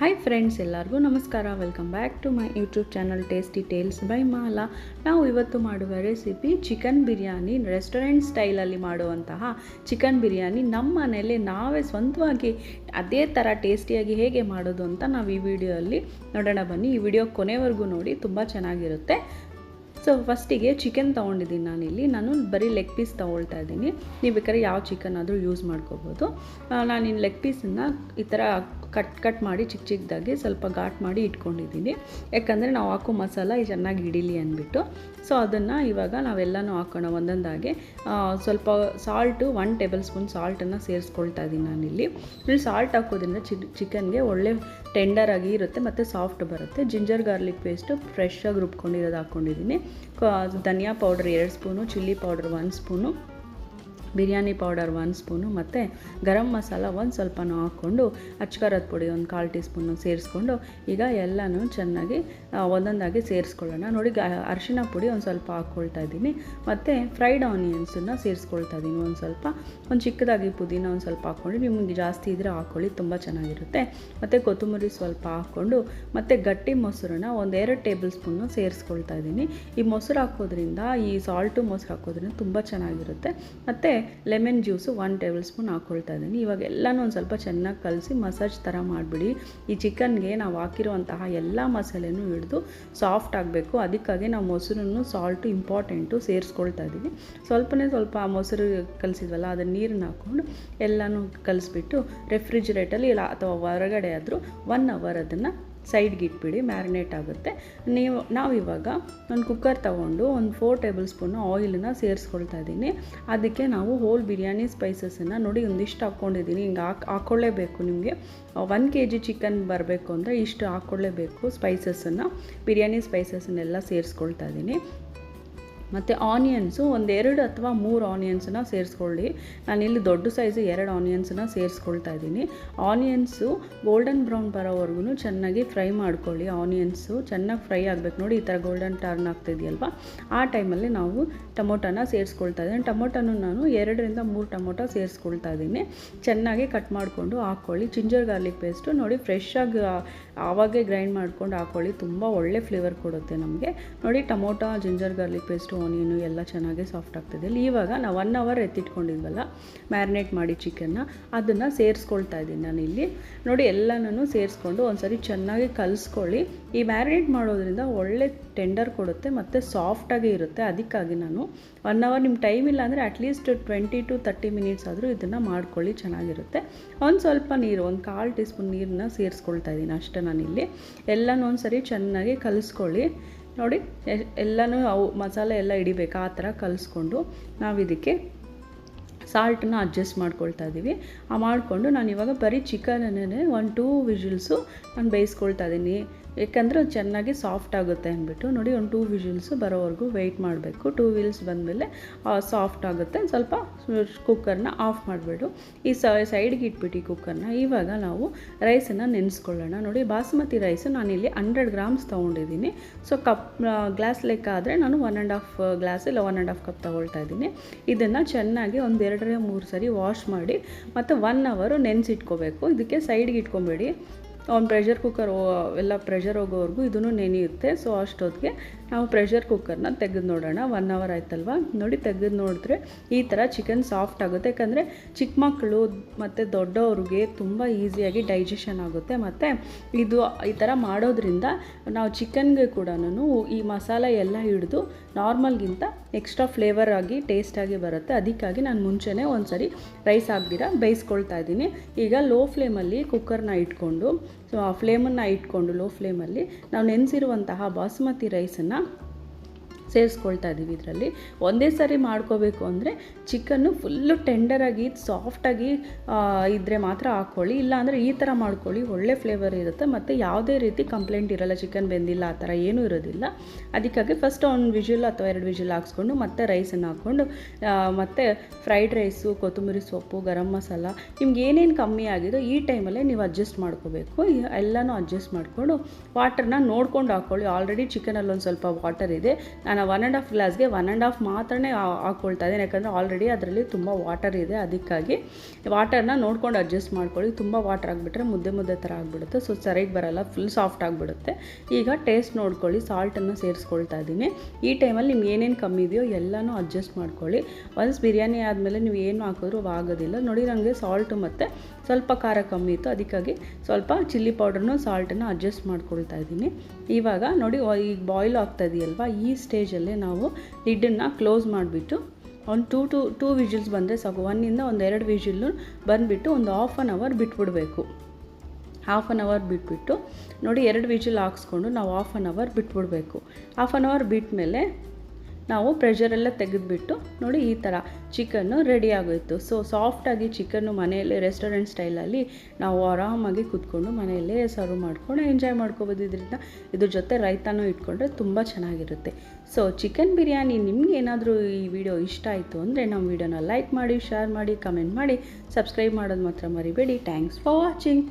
Hi friends ಎಲ್ಲರಿಗೂ ನಮಸ್ಕಾರ. Welcome back to my YouTube channel tasty tales by Mala ನಾವು ಇವತ್ತು ಮಾಡುವ ರೆಸಿಪಿ ಚಿಕನ್ ಬಿರಿಯಾನಿ ರೆಸ್ಟೋರೆಂಟ್ ಸ್ಟೈಲಲ್ಲಿ ಮಾಡುವಂತಹ ಚಿಕನ್ ಬಿರಿಯಾನಿ ನಮ್ಮ ಮನೇಲಿ ನಾವೇ ಸ್ವಂತವಾಗಿ ಅದೇ ಥರ ಟೇಸ್ಟಿಯಾಗಿ ಹೇಗೆ ಮಾಡೋದು ಅಂತ ನಾವು ಈ ವಿಡಿಯೋಲ್ಲಿ ನೋಡೋಣ. ಬನ್ನಿ, ಈ ವಿಡಿಯೋ ಕೊನೆವರೆಗೂ ನೋಡಿ, ತುಂಬ ಚೆನ್ನಾಗಿರುತ್ತೆ. ಸೊ ಫಸ್ಟಿಗೆ ಚಿಕನ್ ತೊಗೊಂಡಿದ್ದೀನಿ ನಾನಿಲ್ಲಿ. ನಾನು ಬರೀ ಲೆಗ್ ಪೀಸ್ ತೊಗೊಳ್ತಾ ಇದ್ದೀನಿ. ನೀವು ಬೇಕಾದ್ರೆ ಯಾವ ಚಿಕನ್ ಆದರೂ ಯೂಸ್ ಮಾಡ್ಕೋಬೋದು. ನಾನು ಇನ್ನು ಲೆಗ್ ಪೀಸನ್ನು ಈ ಥರ ಕಟ್ ಕಟ್ ಮಾಡಿ ಚಿಕ್ಕ ಚಿಕ್ಕದಾಗಿ ಸ್ವಲ್ಪ ಘಾಟ್ ಮಾಡಿ ಇಟ್ಕೊಂಡಿದ್ದೀನಿ. ಯಾಕಂದರೆ ನಾವು ಹಾಕೋ ಮಸಾಲ ಚೆನ್ನಾಗಿ ಹಿಡೀಲಿ ಅಂದ್ಬಿಟ್ಟು. ಸೊ ಅದನ್ನು ಇವಾಗ ನಾವೆಲ್ಲನೂ ಹಾಕೋಣ. ಒಂದೊಂದಾಗಿ ಸ್ವಲ್ಪ ಸಾಲ್ಟು ಒನ್ ಟೇಬಲ್ ಸ್ಪೂನ್ ಸಾಲ್ಟನ್ನು ಸೇರಿಸ್ಕೊಳ್ತಾ ಇದ್ದೀನಿ ನಾನಿಲ್ಲಿ. ಇಲ್ಲಿ ಸಾಲ್ಟ್ ಹಾಕೋದ್ರಿಂದ ಚಿಕನ್ಗೆ ಒಳ್ಳೆ ಟೆಂಡರ್ ಆಗಿ ಇರುತ್ತೆ ಮತ್ತು ಸಾಫ್ಟ್ ಬರುತ್ತೆ. ಜಿಂಜರ್ ಗಾರ್ಲಿಕ್ ಪೇಸ್ಟು ಫ್ರೆಶ್ ಆಗಿ ರುಬ್ಕೊಂಡಿರೋದು ಹಾಕ್ಕೊಂಡಿದ್ದೀನಿ ಧನಿಯಾ ಪೌಡ್ರ್ ಎರಡು ಸ್ಪೂನು ಚಿಲ್ಲಿ ಪೌಡ್ರ್ ಒಂದು ಸ್ಪೂನು ಬಿರಿಯಾನಿ ಪೌಡರ್ ಒಂದು ಸ್ಪೂನು, ಮತ್ತು ಗರಂ ಮಸಾಲ ಒಂದು ಸ್ವಲ್ಪನೂ ಹಾಕ್ಕೊಂಡು ಅಚ್ಕಾರದ ಪುಡಿ ಒಂದು ಕಾಲು ಟೀ ಸ್ಪೂನು ಸೇರಿಸ್ಕೊಂಡು, ಈಗ ಎಲ್ಲನೂ ಚೆನ್ನಾಗಿ ಒಂದೊಂದಾಗಿ ಸೇರಿಸ್ಕೊಳ್ಳೋಣ. ನೋಡಿ ಅರಿಶಿನ ಪುಡಿ ಒಂದು ಸ್ವಲ್ಪ ಹಾಕ್ಕೊಳ್ತಾ ಇದ್ದೀನಿ. ಮತ್ತು ಫ್ರೈಡ್ ಆನಿಯನ್ಸನ್ನು ಸೇರಿಸ್ಕೊಳ್ತಾ ಇದ್ದೀನಿ ಒಂದು ಸ್ವಲ್ಪ. ಒಂದು ಚಿಕ್ಕದಾಗಿ ಪುದೀನ ಒಂದು ಸ್ವಲ್ಪ ಹಾಕ್ಕೊಂಡು ನಿಮಗೆ ಜಾಸ್ತಿ ಇದ್ದರೆ ಹಾಕ್ಕೊಳ್ಳಿ, ತುಂಬ ಚೆನ್ನಾಗಿರುತ್ತೆ. ಮತ್ತು ಕೊತ್ತಂಬರಿ ಸ್ವಲ್ಪ ಹಾಕ್ಕೊಂಡು, ಮತ್ತು ಗಟ್ಟಿ ಮೊಸರನ್ನ ಒಂದು ಎರಡು ಟೇಬಲ್ ಸ್ಪೂನು ಸೇರಿಸ್ಕೊಳ್ತಾ ಇದ್ದೀನಿ. ಈ ಮೊಸರು ಹಾಕೋದ್ರಿಂದ, ಈ ಸಾಲ್ಟು ಮೊಸರು ಹಾಕೋದ್ರಿಂದ ತುಂಬ ಚೆನ್ನಾಗಿರುತ್ತೆ. ಮತ್ತು lemon juice one table spoon ಹಾಕ್ಕೊಳ್ತಾ ಇದ್ದೀನಿ. ಇವಾಗ ಎಲ್ಲನೂ ಒಂದು ಸ್ವಲ್ಪ ಚೆನ್ನಾಗಿ ಕಲಸಿ ಮಸಾಜ್ ಥರ ಮಾಡಿಬಿಡಿ. ಈ ಚಿಕನ್ಗೆ ನಾವು ಹಾಕಿರುವಂತಹ ಎಲ್ಲ ಮಸಾಲೆನೂ ಹಿಡಿದು ಸಾಫ್ಟ್ ಆಗಬೇಕು. ಅದಕ್ಕಾಗಿ ನಾವು ಮೊಸರನ್ನು ಸಾಲ್ಟು ಇಂಪಾರ್ಟೆಂಟು ಸೇರಿಸ್ಕೊಳ್ತಾ ಇದ್ದೀವಿ ಸ್ವಲ್ಪನೇ ಸ್ವಲ್ಪ ಆ ಮೊಸರು ಕಲಿಸಿದ್ವಲ್ಲ, ಅದನ್ನ ನೀರನ್ನ ಹಾಕ್ಕೊಂಡು ಎಲ್ಲನೂ ಕಲಿಸ್ಬಿಟ್ಟು ರೆಫ್ರಿಜಿರೇಟಲ್ಲಿ ಇಲ್ಲ ಅಥವಾ ಹೊರಗಡೆ ಆದರೂ ಒನ್ ಅವರ್ ಅದನ್ನು ಸೈಡ್ಗೆ ಇಟ್ಬಿಡಿ, ಮ್ಯಾರಿನೇಟ್ ಆಗುತ್ತೆ. ನೀವು, ನಾವು ಇವಾಗ ಒಂದು ಕುಕ್ಕರ್ ತೊಗೊಂಡು ಒಂದು ಫೋರ್ ಟೇಬಲ್ ಸ್ಪೂನು ಆಯಿಲನ್ನು ಸೇರಿಸ್ಕೊಳ್ತಾ ಇದ್ದೀನಿ ಅದಕ್ಕೆ ನಾವು ಹೋಲ್ ಬಿರಿಯಾನಿ ಸ್ಪೈಸಸನ್ನು ನೋಡಿ ಒಂದಿಷ್ಟು ಹಾಕ್ಕೊಂಡಿದ್ದೀನಿ ಹಿಂಗೆ ಹಾಕ್ ಹಾಕ್ಕೊಳ್ಳೇಬೇಕು ನಿಮಗೆ. ಒನ್ ಕೆ ಜಿ ಚಿಕನ್ ಬರಬೇಕು ಅಂದರೆ ಇಷ್ಟು ಹಾಕ್ಕೊಳ್ಳೇಬೇಕು ಸ್ಪೈಸಸನ್ನು ಬಿರಿಯಾನಿ ಸ್ಪೈಸಸ್ಸನ್ನೆಲ್ಲ ಸೇರಿಸ್ಕೊಳ್ತಾ ಇದ್ದೀನಿ ಮತ್ತು ಆನಿಯನ್ಸು ಒಂದೆರಡು ಅಥವಾ ಮೂರು ಆನಿಯನ್ಸನ್ನ ಸೇರಿಸ್ಕೊಳ್ಳಿ. ಇಲ್ಲಿ ದೊಡ್ಡ ಸೈಜು ಎರಡು ಆನಿಯನ್ಸನ್ನ ಸೇರಿಸ್ಕೊಳ್ತಾ ಇದ್ದೀನಿ. ಆನಿಯನ್ಸು ಗೋಲ್ಡನ್ ಬ್ರೌನ್ ಬರೋವರೆಗೂ ಚೆನ್ನಾಗಿ ಫ್ರೈ ಮಾಡ್ಕೊಳ್ಳಿ. ಆನಿಯನ್ಸು ಚೆನ್ನಾಗಿ ಫ್ರೈ ಆಗಬೇಕು. ನೋಡಿ ಈ ಥರ ಗೋಲ್ಡನ್ ಟರ್ನ್ ಆಗ್ತಿದೆಯಲ್ವ? ಆ ಟೈಮಲ್ಲಿ ನಾವು ಟೊಮೊಟೊನ ಸೇರಿಸ್ಕೊಳ್ತಾ ಇದ್ದೀನಿ. ಟೊಮೊಟೊನು ನಾನು ಎರಡರಿಂದ ಮೂರು ಟೊಮೊಟೊ ಸೇರಿಸ್ಕೊಳ್ತಾ ಇದ್ದೀನಿ. ಚೆನ್ನಾಗಿ ಕಟ್ ಮಾಡಿಕೊಂಡು ಹಾಕ್ಕೊಳ್ಳಿ. ಜಿಂಜರ್ ಗಾರ್ಲಿಕ್ ಪೇಸ್ಟು ನೋಡಿ ಫ್ರೆಶ್ಶಾಗಿ ಆವಾಗೇ ಗ್ರೈಂಡ್ ಮಾಡ್ಕೊಂಡು ಹಾಕ್ಕೊಳ್ಳಿ. ತುಂಬ ಒಳ್ಳೆ ಫ್ಲೇವರ್ ಕೊಡುತ್ತೆ ನಮಗೆ. ನೋಡಿ tomato ginger garlic paste onion ಎಲ್ಲ ಚೆನ್ನಾಗಿ ಸಾಫ್ಟ್ ಆಗ್ತಿದೆ. ಇಲ್ಲಿ ಇವಾಗ ನಾವು ಒನ್ ಅವರ್ ಎತ್ತಿಟ್ಕೊಂಡಿದ್ವಲ್ಲ ಮ್ಯಾರಿನೇಟ್ ಮಾಡಿ ಚಿಕನ್ನ ಅದನ್ನು ಸೇರಿಸ್ಕೊಳ್ತಾ ಇದ್ದೀನಿ ನಾನು ಇಲ್ಲಿ. ನೋಡಿ ಎಲ್ಲನೂ ಸೇರಿಸ್ಕೊಂಡು ಒಂದ್ಸರಿ ಚೆನ್ನಾಗಿ ಕಲಿಸ್ಕೊಳ್ಳಿ. ಈ ಮ್ಯಾರಿನೇಟ್ ಮಾಡೋದ್ರಿಂದ ಒಳ್ಳೆ ಟೆಂಡರ್ ಕೊಡುತ್ತೆ, ಮತ್ತು ಸಾಫ್ಟಾಗಿ ಇರುತ್ತೆ. ಅದಕ್ಕಾಗಿ ನಾನು ಒನ್ ಅವರ್ ನಿಮ್ಮ ಟೈಮ್ ಇಲ್ಲ ಅಂದರೆ at least twenty to thirty minutes ಆದರೂ ಇದನ್ನು ಮಾಡ್ಕೊಳ್ಳಿ, ಚೆನ್ನಾಗಿರುತ್ತೆ. ಒಂದು ಸ್ವಲ್ಪ ನೀರು, ಒಂದು ಕಾಲು ಟೀ ಸ್ಪೂನ್ ನೀರನ್ನ ಸೇರಿಸ್ಕೊಳ್ತಾ ಇದ್ದೀನಿ ಅಷ್ಟೇ ನಾನಿಲ್ಲಿ. ಎಲ್ಲನೂ ಒಂದು ಸರಿ ಚೆನ್ನಾಗಿ ಕಲಿಸ್ಕೊಳ್ಳಿ. ನೋಡಿ ಎಲ್ಲನೂ ಅವು ಮಸಾಲೆ ಎಲ್ಲ ಹಿಡಿಬೇಕು, ಆ ಥರ ಕಲಿಸ್ಕೊಂಡು ನಾವು ಇದಕ್ಕೆ ಸಾಲ್ಟನ್ನ ಅಡ್ಜಸ್ಟ್ ಮಾಡ್ಕೊಳ್ತಾ ಇದ್ದೀವಿ ಆ ಮಾಡಿಕೊಂಡು ನಾನು ಇವಾಗ ಬರೀ ಚಿಕನನ್ನೇ ಒಂದು ಟೂ ವಿಜಿಲ್ಸು ನಾನು ಬೇಯಿಸ್ಕೊಳ್ತಾ ಇದ್ದೀನಿ ಯಾಕಂದರೆ ಅದು ಚೆನ್ನಾಗಿ ಸಾಫ್ಟ್ ಆಗುತ್ತೆ ಅಂದ್ಬಿಟ್ಟು ನೋಡಿ ಒಂದು ಟೂ ವಿಷಿಲ್ಸು ಬರೋವರೆಗೂ ವೆಯ್ಟ್ ಮಾಡಬೇಕು. ಟೂ ವಿಲ್ಸ್ ಬಂದಮೇಲೆ ಸಾಫ್ಟ್ ಆಗುತ್ತೆ. ಸ್ವಲ್ಪ ಕುಕ್ಕರ್ನ ಆಫ್ ಮಾಡಿಬಿಡು. ಈ ಸೈಡ್ಗೆ ಇಟ್ಬಿಟ್ಟು ಕುಕ್ಕರ್ನ ಇವಾಗ ನಾವು ರೈಸನ್ನು ನೆನೆಸ್ಕೊಳ್ಳೋಣ. ನೋಡಿ, ಬಾಸುಮತಿ ರೈಸು ನಾನಿಲ್ಲಿ ಹಂಡ್ರೆಡ್ ಗ್ರಾಮ್ಸ್ ತೊಗೊಂಡಿದ್ದೀನಿ. ಸೊ ಕಪ್ ಗ್ಲಾಸ್ ಲೆಕ್ಕ ಆದರೆ ನಾನು ಒನ್ ಆ್ಯಂಡ್ ಹಾಫ್ ಗ್ಲಾಸ್ ಇಲ್ಲ ಒನ್ ಆ್ಯಂಡ್ ಹಾಫ್ ಕಪ್ ತೊಗೊಳ್ತಾ ಇದ್ದೀನಿ. ಇದನ್ನು ಚೆನ್ನಾಗಿ ಒಂದು ಎರಡರ ಮೂರು ಸರಿ ವಾಶ್ ಮಾಡಿ, ಮತ್ತು ಒನ್ ಅವರು ನೆನೆಸಿಟ್ಕೋಬೇಕು. ಇದಕ್ಕೆ ಸೈಡ್ಗೆ ಇಟ್ಕೊಬೇಡಿ. ಒಂದು ಪ್ರೆಷರ್ ಕುಕ್ಕರ್ ಎಲ್ಲ ಪ್ರೆಷರ್ ಹೋಗೋವರೆಗೂ ಇದನ್ನು ನೆನೆಯುತ್ತೆ. ಸೊ ಅಷ್ಟೊತ್ತಿಗೆ ನಾವು ಪ್ರೆಷರ್ ಕುಕ್ಕರ್ನ ತೆಗೆದು ನೋಡೋಣ. ಒನ್ ಅವರ್ ಆಯ್ತಲ್ವ? ನೋಡಿ ತೆಗೆದು ನೋಡಿದ್ರೆ ಈ ಥರ ಚಿಕನ್ ಸಾಫ್ಟ್ ಆಗುತ್ತೆ. ಯಾಕಂದರೆ ಚಿಕ್ಕ ಮಕ್ಕಳು ಮತ್ತು ದೊಡ್ಡವ್ರಿಗೆ ತುಂಬ ಈಸಿಯಾಗಿ ಡೈಜೆಷನ್ ಆಗುತ್ತೆ. ಮತ್ತು ಇದು ಈ ಥರ ಮಾಡೋದ್ರಿಂದ ನಾವು ಚಿಕನ್ಗೆ ಕೂಡ ಈ ಮಸಾಲೆ ಎಲ್ಲ ಹಿಡಿದು ನಾರ್ಮಲ್ಗಿಂತ ಎಕ್ಸ್ಟ್ರಾ ಫ್ಲೇವರ್ ಆಗಿ ಟೇಸ್ಟಾಗಿ ಬರುತ್ತೆ. ಅದಕ್ಕಾಗಿ ನಾನು ಮುಂಚೆನೇ ಒಂದು ಸರಿ ರೈಸ್ ಹಾಕ್ದಿರ ಬೇಯಿಸ್ಕೊಳ್ತಾ ಇದ್ದೀನಿ. ಈಗ ಲೋ ಫ್ಲೇಮಲ್ಲಿ ಕುಕ್ಕರ್ನ ಇಟ್ಕೊಂಡು ಸೊ ಆ ಫ್ಲೇಮನ್ನು ಇಟ್ಕೊಂಡು ಲೋ ಫ್ಲೇಮಲ್ಲಿ ನಾವು ನೆನೆಸಿರುವಂತಹ ಬಾಸುಮತಿ ರೈಸನ್ನು ಸೇರಿಸ್ಕೊಳ್ತಾ ಇದ್ದೀವಿ ಇದರಲ್ಲಿ. ಒಂದೇ ಸಾರಿ ಮಾಡ್ಕೋಬೇಕು ಅಂದರೆ ಚಿಕನ್ನು ಫುಲ್ಲು ಟೆಂಡರಾಗಿ ಸಾಫ್ಟಾಗಿ ಇದ್ದರೆ ಮಾತ್ರ ಹಾಕ್ಕೊಳ್ಳಿ ಇಲ್ಲಾಂದರೆ ಈ ಥರ ಮಾಡ್ಕೊಳ್ಳಿ. ಒಳ್ಳೆ ಫ್ಲೇವರ್ ಇರುತ್ತೆ. ಮತ್ತು ಯಾವುದೇ ರೀತಿ ಕಂಪ್ಲೇಂಟ್ ಇರಲ್ಲ ಚಿಕನ್ ಬೆಂದಿಲ್ಲ, ಆ ಥರ ಏನೂ ಇರೋದಿಲ್ಲ. ಅದಕ್ಕಾಗಿ ಫಸ್ಟ್ ಒಂದು ವಿಜಿಲ್ ಅಥವಾ ಎರಡು ವಿಜಿಲ್ ಹಾಕ್ಸ್ಕೊಂಡು, ಮತ್ತೆ ರೈಸನ್ನು ಹಾಕ್ಕೊಂಡು ಮತ್ತು ಫ್ರೈಡ್ ರೈಸು ಕೊತ್ತಂಬರಿ ಸೊಪ್ಪು, ಗರಂ ಮಸಾಲ, ನಿಮ್ಗೆ ಏನೇನು ಕಮ್ಮಿ ಆಗಿದೋ ಈ ಟೈಮಲ್ಲೇ ನೀವು ಅಡ್ಜಸ್ಟ್ ಮಾಡ್ಕೋಬೇಕು. ಎಲ್ಲನೂ ಅಡ್ಜಸ್ಟ್ ಮಾಡಿಕೊಂಡು ವಾಟರ್ನ ನೋಡ್ಕೊಂಡು ಹಾಕ್ಕೊಳ್ಳಿ ಆಲ್ರೆಡಿ ಚಿಕನಲ್ಲಿ ಒಂದು ಸ್ವಲ್ಪ ವಾಟರ್ ಇದೆ. ನಾನು ಒನ್ ಆ್ಯಂಡ್ ಆಫ್ ಗ್ಲಾಸ್ಗೆ ಒನ್ ಆ್ಯಂಡ್ ಆಫ್ ಮಾತ್ರನೇ ಹಾ- ಹಾಕ್ಕೊಳ್ತಾ ಇದ್ದೀನಿ. ಯಾಕಂದರೆ ಆಲ್ರೆಡಿ ಅದರಲ್ಲಿ ತುಂಬ ವಾಟರ್ ಇದೆ ಅದಕ್ಕಾಗಿ. ವಾಟರ್ನ ನೋಡ್ಕೊಂಡು ಅಡ್ಜಸ್ಟ್ ಮಾಡ್ಕೊಳ್ಳಿ. ತುಂಬ ವಾಟರ್ ಆಗಿಬಿಟ್ರೆ ಮುದ್ದೆ ಮುದ್ದೆ ಥರ ಆಗಿಬಿಡುತ್ತೆ. ಸೊ ಸರಿಯಾಗಿ ಬರೋಲ್ಲ. ಫುಲ್ ಸಾಫ್ಟ್ ಆಗಿಬಿಡುತ್ತೆ. ಈಗ ಟೇಸ್ಟ್ ನೋಡ್ಕೊಳ್ಳಿ. ಸಾಲ್ಟನ್ನು ಸೇರಿಸ್ಕೊಳ್ತಾ ಇದ್ದೀನಿ. ಈ ಟೈಮಲ್ಲಿ ನಿಮ್ಗೆ ಏನೇನು ಕಮ್ಮಿ ಇದೆಯೋ ಎಲ್ಲನೂ ಅಡ್ಜಸ್ಟ್ ಮಾಡ್ಕೊಳ್ಳಿ. ಒನ್ಸ್ ಬಿರಿಯಾನಿ ಆದಮೇಲೆ ನೀವು ಏನು ಹಾಕಿದ್ರೂ ಆಗೋದಿಲ್ಲ. ನೋಡಿ ನನಗೆ ಸಾಲ್ಟು ಮತ್ತು ಸ್ವಲ್ಪ ಖಾರ ಕಮ್ಮಿ ಇತ್ತು. ಅದಕ್ಕಾಗಿ ಸ್ವಲ್ಪ ಚಿಲ್ಲಿ ಪೌಡ್ರನ್ನು ಸಾಲ್ಟನ್ನು ಅಡ್ಜಸ್ಟ್ ಮಾಡ್ಕೊಳ್ತಾ ಇದ್ದೀನಿ. ಇವಾಗ ನೋಡಿ ಈಗ ಬಾಯ್ಲ್ ಆಗ್ತಾ ಇದೆಯಲ್ವಾ? ಈ ಸ್ಟೇಜಲ್ಲೇ ನಾವು ಲಿಡ್ಡನ್ನು ಕ್ಲೋಸ್ ಮಾಡಿಬಿಟ್ಟು, ಒಂದು ಟೂ ಟು ಟೂ ವಿಜಿಲ್ಸ್ ಬಂದರೆ ಸಾಕು. ಒನ್ನಿಂದ ಒಂದು ಎರಡು ವಿಜಿಲ್ಲು ಬಂದುಬಿಟ್ಟು ಒಂದು ಹಾಫ್ ಆನ್ ಅವರ್ ಬಿಟ್ಬಿಡಬೇಕು. ಹಾಫ್ ಆನ್ ಅವರ್ ಬಿಟ್ಬಿಟ್ಟು, ನೋಡಿ ಎರಡು ವಿಜಿಲ್ ಹಾಕ್ಸ್ಕೊಂಡು ನಾವು ಹಾಫ್ ಆನ್ ಅವರ್ ಬಿಟ್ಬಿಡಬೇಕು. ಹಾಫ್ ಆನ್ ಅವರ್ ಬಿಟ್ಮೇಲೆ ನಾವು ಪ್ರೆಷರೆಲ್ಲ ತೆಗೆದುಬಿಟ್ಟು ನೋಡಿ ಈ ಥರ ಚಿಕನ್ನು ರೆಡಿ ಆಗೋಯ್ತು. ಸೊ ಸಾಫ್ಟಾಗಿ ಚಿಕನ್ನು ಮನೆಯಲ್ಲೇ ರೆಸ್ಟೋರೆಂಟ್ ಸ್ಟೈಲಲ್ಲಿ ನಾವು ಆರಾಮಾಗಿ ಕೂತ್ಕೊಂಡು ಮನೆಯಲ್ಲೇ ಸರ್ವ್ ಮಾಡ್ಕೊಂಡು ಎಂಜಾಯ್ ಮಾಡ್ಕೋಬೋದು ಇದರಿಂದ ಇದ್ರ ಜೊತೆ ರೈತಾನೂ ಇಟ್ಕೊಂಡ್ರೆ ತುಂಬ ಚೆನ್ನಾಗಿರುತ್ತೆ. ಸೊ ಚಿಕನ್ ಬಿರಿಯಾನಿ ನಿಮ್ಗೆ ಏನಾದರೂ ಈ ವಿಡಿಯೋ ಇಷ್ಟ ಆಯಿತು ಅಂದರೆ ನಮ್ಮ ವಿಡಿಯೋನ ಲೈಕ್ ಮಾಡಿ ಶೇರ್ ಮಾಡಿ ಕಮೆಂಟ್ ಮಾಡಿ ಸಬ್ಸ್ಕ್ರೈಬ್ ಮಾಡೋದು ಮಾತ್ರ ಮರಿಬೇಡಿ. Thanks for watching